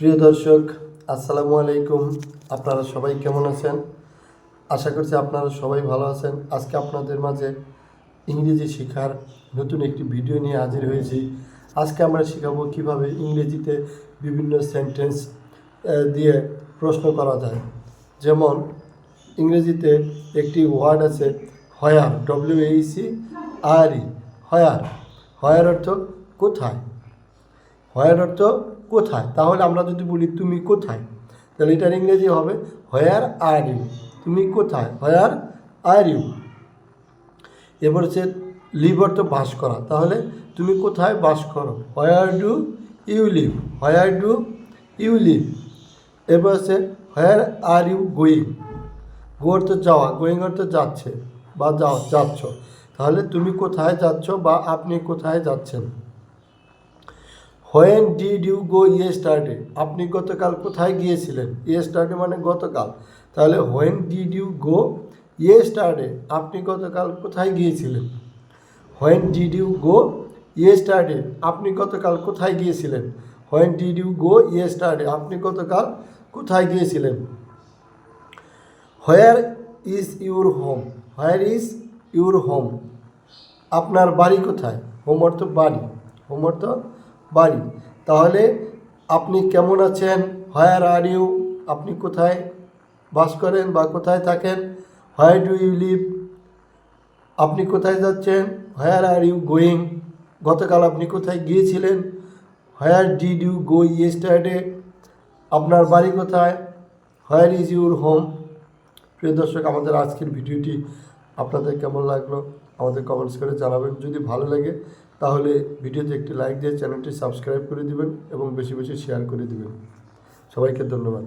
প্রিয় দর্শক, আসসালামু আলাইকুম। আপনারা সবাই কেমন আছেন? আশা করছি আপনারা সবাই ভালো আছেন। আজকে আপনাদের মাঝে ইংরেজি শেখার নতুন একটি ভিডিও নিয়ে হাজির হয়েছি। আজকে আমরা শেখাবো কীভাবে ইংরেজিতে বিভিন্ন সেন্টেন্স দিয়ে প্রশ্ন করা যায়। যেমন, ইংরেজিতে একটি ওয়ার্ড আছে হয়ার ডব্লিউ এইসি আর ই হয়ার হয়ার অর্থ কোথায়? হোয়ার অর্থ কোথায়? তাহলে আমরা যদি বলি তুমি কোথায়? তাহলে এটার ইংরেজি হবে হোয়ার আর ইউ। তুমি কোথায়? Where are you. এবার হচ্ছে লিভ অর্থ বাস করা। তাহলে তুমি কোথায় বাস করো? Where do you live? Where do you live? এবার হচ্ছে where are you going? Go অর্থ যাওয়া, গোয়িং অর্থ যাচ্ছে বা যাও, যাচ্ছ। তাহলে তুমি কোথায় যাচ্ছ বা আপনি কোথায় যাচ্ছেন? হোয়েন ডিড ইউ গো ইয়ে স্টার্টে আপনি গতকাল কোথায় গিয়েছিলেন? ইয়ে স্টার্টে মানে গতকাল। তাহলে হোয়েন ডিড ইউ গো ইয়ে স্টার্টে আপনি গতকাল কোথায় গিয়েছিলেন? হোয়েন ডিড ইউ গো ইয়ে স্টার্টে আপনি গতকাল কোথায় গিয়েছিলেন? হোয়েন ডিড ইউ গো ইয়ে স্টার্টে আপনি গতকাল কোথায় গিয়েছিলেন? Where is your home where is your home আপনার বাড়ি কোথায়? হোম অর্থ বাড়ি। হোম অর্থ বাড়ি। তাহলে আপনি কেমন আছেন? হোয়ার আর ইউ আপনি কোথায় বাস করেন বা কোথায় থাকেন? হোয়ার ডু ইউ লিভ আপনি কোথায় যাচ্ছেন? হোয়ার আর ইউ গোয়িং গতকাল আপনি কোথায় গিয়েছিলেন? Where did you go yesterday আপনার বাড়ি কোথায়? হোয়ার ইজ ইউর হোম প্রিয় দর্শক, আমাদের আজকের ভিডিওটি আপনাদের কেমন লাগল? আমাদের কমেন্টস করে জানাবেন। যদি ভালো লাগে, তাহলে ভিডিওতে একটি লাইক দিয়ে চ্যানেলটি সাবস্ক্রাইব করে দিবেন এবং বেশি বেশি শেয়ার করে দিবেন। সবাইকে ধন্যবাদ।